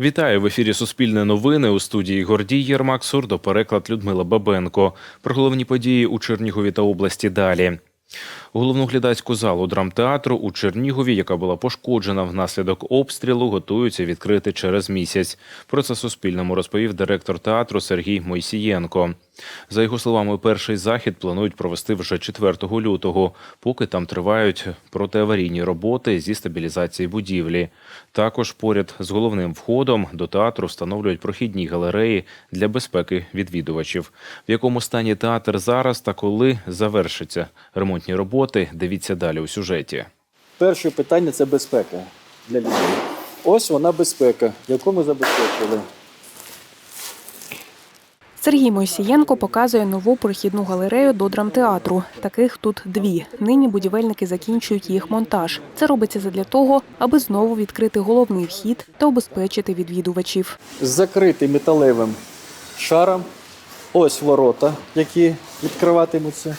Вітаю в ефірі Суспільне новини у студії Гордій Єрмак Сурдо, переклад Людмила Бабенко. Про головні події у Чернігові та області далі. Головну глядацьку залу драмтеатру у Чернігові, яка була пошкоджена внаслідок обстрілу, готуються відкрити через місяць. Про це Суспільному розповів директор театру Сергій Мойсієнко. За його словами, перший захід планують провести вже 4 лютого, поки там тривають протиаварійні роботи зі стабілізації будівлі. Також поряд з головним входом до театру встановлюють прохідні галереї для безпеки відвідувачів. В якому стані театр зараз та коли завершаться ремонтні роботи, дивіться далі у сюжеті. Перше питання це безпека для людей. Ось вона безпека, яку ми забезпечили. Сергій Мойсієнко показує нову прохідну галерею до драмтеатру. Таких тут дві. Нині будівельники закінчують їх монтаж. Це робиться задля того, аби знову відкрити головний вхід та обезпечити відвідувачів. Закритий металевим шаром. Ось ворота, які відкриватимуться.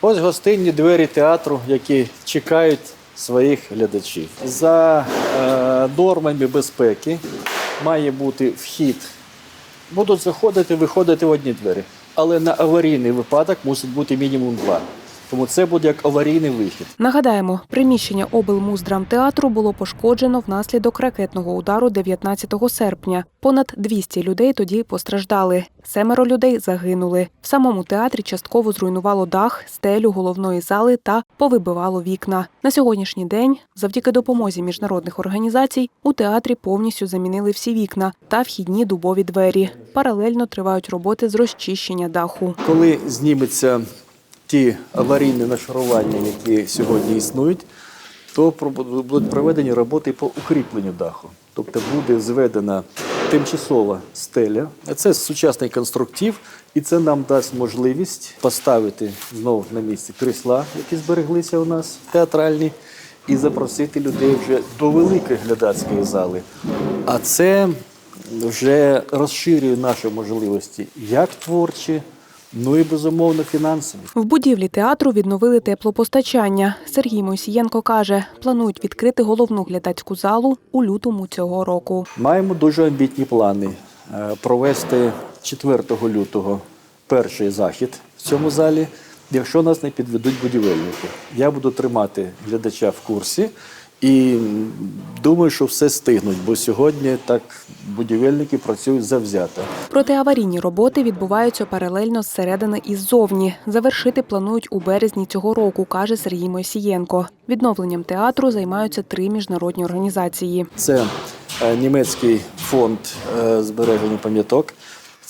Ось гостинні двері театру, які чекають своїх глядачів. За е, нормами безпеки має бути вхід. Будуть заходити, виходити в одні двері. Але на аварійний випадок мусить бути мінімум два. Тому це буде як аварійний вихід. Нагадаємо, приміщення облмуздрамтеатру було пошкоджено внаслідок ракетного удару 19 серпня. Понад 200 людей тоді постраждали. Семеро людей загинули. В самому театрі частково зруйнувало дах, стелю головної зали та повибивало вікна. На сьогоднішній день, завдяки допомозі міжнародних організацій, у театрі повністю замінили всі вікна та вхідні дубові двері. Паралельно тривають роботи з розчищення даху. Коли зніметься ті аварійні нашарування, які сьогодні існують, то будуть проведені роботи по укріпленню даху. Тобто буде зведена тимчасова стеля. Це сучасний конструктив, і це нам дасть можливість поставити знову на місці крісла, які збереглися у нас театральні, і запросити людей вже до великої глядацької зали. А це вже розширює наші можливості як творчі, ну і безумовно фінансові. В будівлі театру відновили теплопостачання. Сергій Мойсієнко каже, планують відкрити головну глядацьку залу у лютому цього року. Маємо дуже амбітні плани е, провести 4 лютого перший захід в цьому залі, якщо нас не підведуть будівельники. Я буду тримати глядача в курсі і думаю, що все стигнуть, бо сьогодні так будівельники працюють завзято. Протиаварійні роботи відбуваються паралельно зсередини і ззовні. Завершити планують у березні цього року, каже Сергій Мойсієнко. Відновленням театру займаються три міжнародні організації. Це е, німецький фонд е, збереження пам'яток,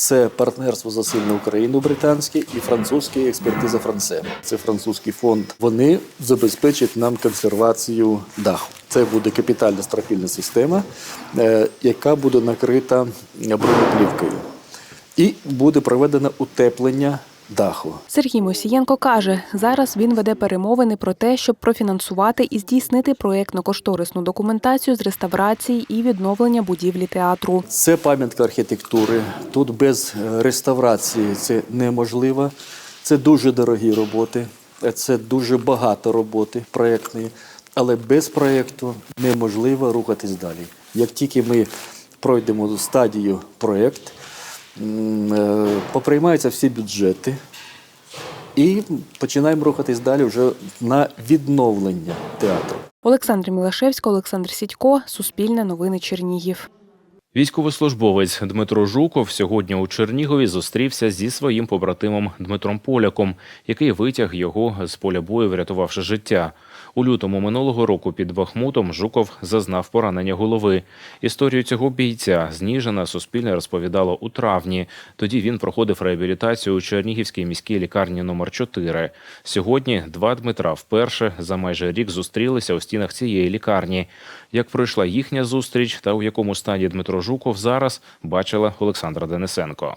це партнерство за сильну Україну британське і французький експертиза Франсе. Це французький фонд. Вони забезпечать нам консервацію даху. Це буде капітальна строфільна система, е, яка буде накрита бронеплівкою. І буде проведено утеплення даху. Сергій Мосієнко каже, зараз він веде перемовини про те, щоб профінансувати і здійснити проєктно-кошторисну документацію з реставрації і відновлення будівлі театру. Це пам'ятка архітектури. Тут без е, реставрації це неможливо. Це дуже дорогі роботи, е, це дуже багато роботи проєктної, але без проєкту неможливо рухатись далі. Як тільки ми пройдемо стадію проєкт, поприймаються всі бюджети. І починаємо рухатись далі вже на відновлення театру. Олександр Мілашевський, Олександр Сідько, Суспільне новини Чернігів. Військовослужбовець Дмитро Жуков сьогодні у Чернігові зустрівся зі своїм побратимом Дмитром Поляком, який витяг його з поля бою, врятувавши життя. У лютому минулого року під Бахмутом Жуков зазнав поранення голови. Історію цього бійця зніжена Суспільне розповідало у травні. Тоді він проходив реабілітацію у Чернігівській міській лікарні номер 4 Сьогодні два Дмитра вперше за майже рік зустрілися у стінах цієї лікарні. Як пройшла їхня зустріч та у якому стані Дмитро Жуков зараз, бачила Олександра Денисенко.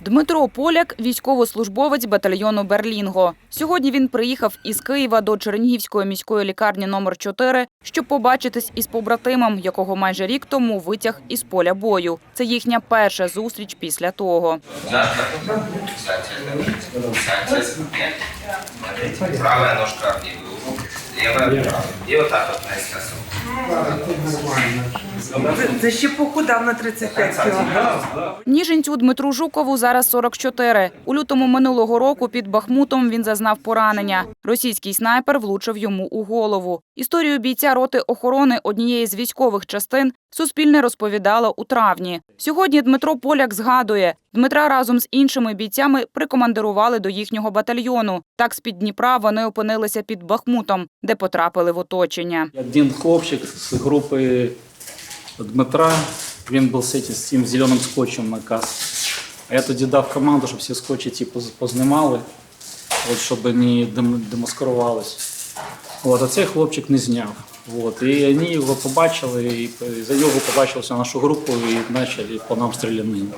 Дмитро Поляк – військовослужбовець батальйону Берлінго. Сьогодні він приїхав із Києва до Чернігівської міської лікарні номер 4 щоб побачитись із побратимом, якого майже рік тому витяг із поля бою. Це їхня перша зустріч після того. Правая ножка в иглу, И вот так вот на эскосу. Це ще похудав на 35 кілограмів. Ніженцю Дмитру Жукову зараз 44. У лютому минулого року під Бахмутом він зазнав поранення. Російський снайпер влучив йому у голову. Історію бійця роти охорони однієї з військових частин Суспільне розповідало у травні. Сьогодні Дмитро Поляк згадує, Дмитра разом з іншими бійцями прикомандирували до їхнього батальйону. Так з-під Дніпра вони опинилися під Бахмутом, де потрапили в оточення. Один хлопчик з групи Дмитра, він був цим- з цим зеленим скотчем на касці. А я тоді дав команду, щоб всі скотчі ті познімали, от, щоб не дем- демаскувалися. От, а цей хлопчик не зняв. От, і вони його побачили, і за його побачилися нашу групу і почали по нам стрілянину.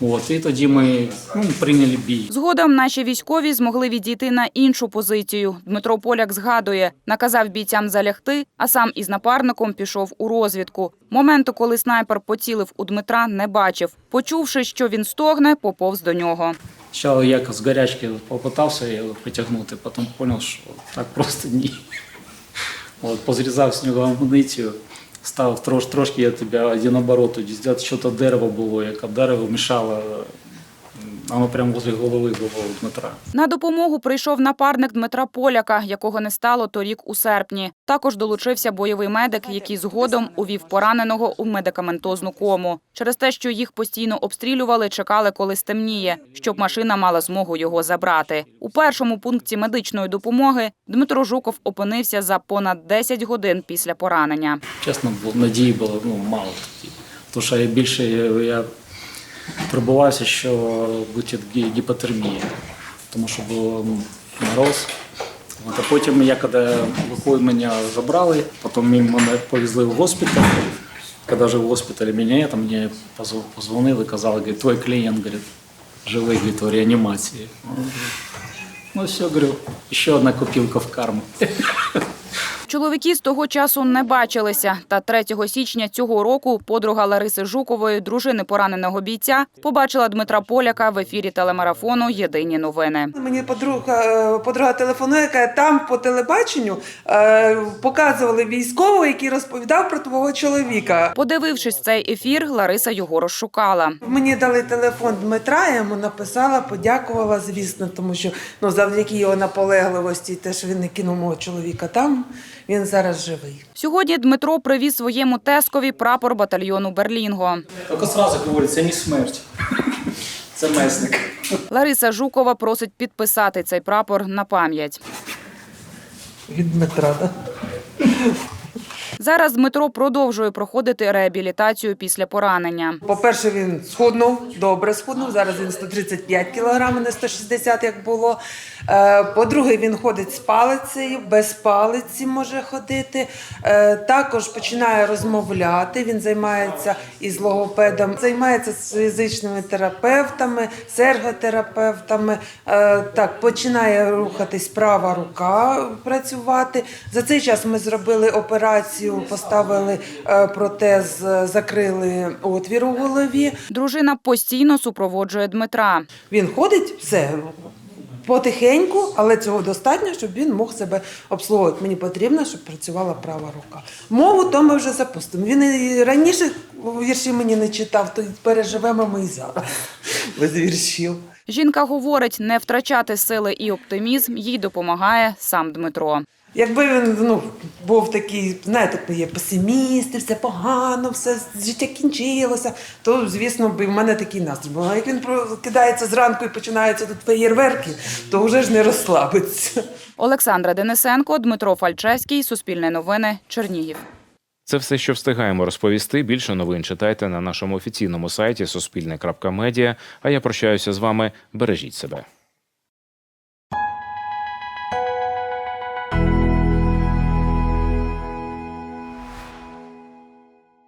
От, і тоді ми ну, прийняли бій. Згодом наші військові змогли відійти на іншу позицію. Дмитро Поляк згадує, наказав бійцям залягти, а сам із напарником пішов у розвідку. Моменту, коли снайпер поцілив у Дмитра, не бачив. Почувши, що він стогне, поповз до нього. Спочатку я з гарячки попитався його притягнути, потім зрозумів, що так просто ні. От, позрізав з нього амуніцію, став трош, трошки я тебе я наоборот, тоді що то дерево було, яке дерево мішало, воно прямо возле голови було у Дмитра. На допомогу прийшов напарник Дмитра Поляка, якого не стало торік у серпні. Також долучився бойовий медик, який згодом увів пораненого у медикаментозну кому. Через те, що їх постійно обстрілювали, чекали, коли стемніє, щоб машина мала змогу його забрати. У першому пункті медичної допомоги Дмитро Жуков опинився за понад 10 годин після поранення. Чесно, надії було ну, мало. Тому що я більше я, я що буде гіпотермія, тому що був мороз. От, а потім я, коли виходить, мене забрали, потім мене повезли в госпіталь. Когда же в госпитале меня это мне позв- позвонили, казали, говорит, твой клиент, говорит, живой, говорит, в реанимации. Ну все, говорю, еще одна купилка в карму. Чоловіки з того часу не бачилися. Та 3 січня цього року подруга Лариси Жукової, дружини пораненого бійця, побачила Дмитра Поляка в ефірі телемарафону Єдині новини. Мені подруга, е, подруга телефонує, каже, там по телебаченню е, показували військового, який розповідав про твого чоловіка. Подивившись цей ефір, Лариса його розшукала. Мені дали телефон Дмитра, я йому написала, подякувала, звісно, тому що ну, завдяки його наполегливості, те, що він не кинув мого чоловіка там, він зараз живий. Сьогодні Дмитро привіз своєму тескові прапор батальйону Берлінго. Тільки одразу говорить, це не смерть, це месник. Лариса Жукова просить підписати цей прапор на пам'ять. Від Дмитра. Да? Зараз Дмитро продовжує проходити реабілітацію після поранення. По-перше, він схуднув, добре схуднув. Зараз він 135 кг, а не 160, як було. Е, По-друге, він ходить з палицею, без палиці може ходити. Е, Також починає розмовляти. Він займається із логопедом, займається з фізичними терапевтами, з ерготерапевтами. Е, Так, починає рухатись права рука працювати. За цей час ми зробили операцію, поставили е, протез, закрили отвір у голові. Дружина постійно супроводжує Дмитра. Він ходить, все. Потихеньку, але цього достатньо, щоб він мог себе обслуговувати. Мені потрібно, щоб працювала права рука. Мову то ми вже запустимо. Він і раніше вірші мені не читав, то переживемо ми і зараз без віршів. Жінка говорить, не втрачати сили і оптимізм їй допомагає сам Дмитро. Якби він ну, був такий, знаєте, є песиміст, все погано, все життя кінчилося, то, звісно, б в мене такий настрій. був. А як він кидається зранку і починаються тут феєрверки, то вже ж не розслабиться. Олександра Денисенко, Дмитро Фальчевський, Суспільне новини, Чернігів. Це все, що встигаємо розповісти. Більше новин читайте на нашому офіційному сайті Суспільне.Медіа. А я прощаюся з вами. Бережіть себе.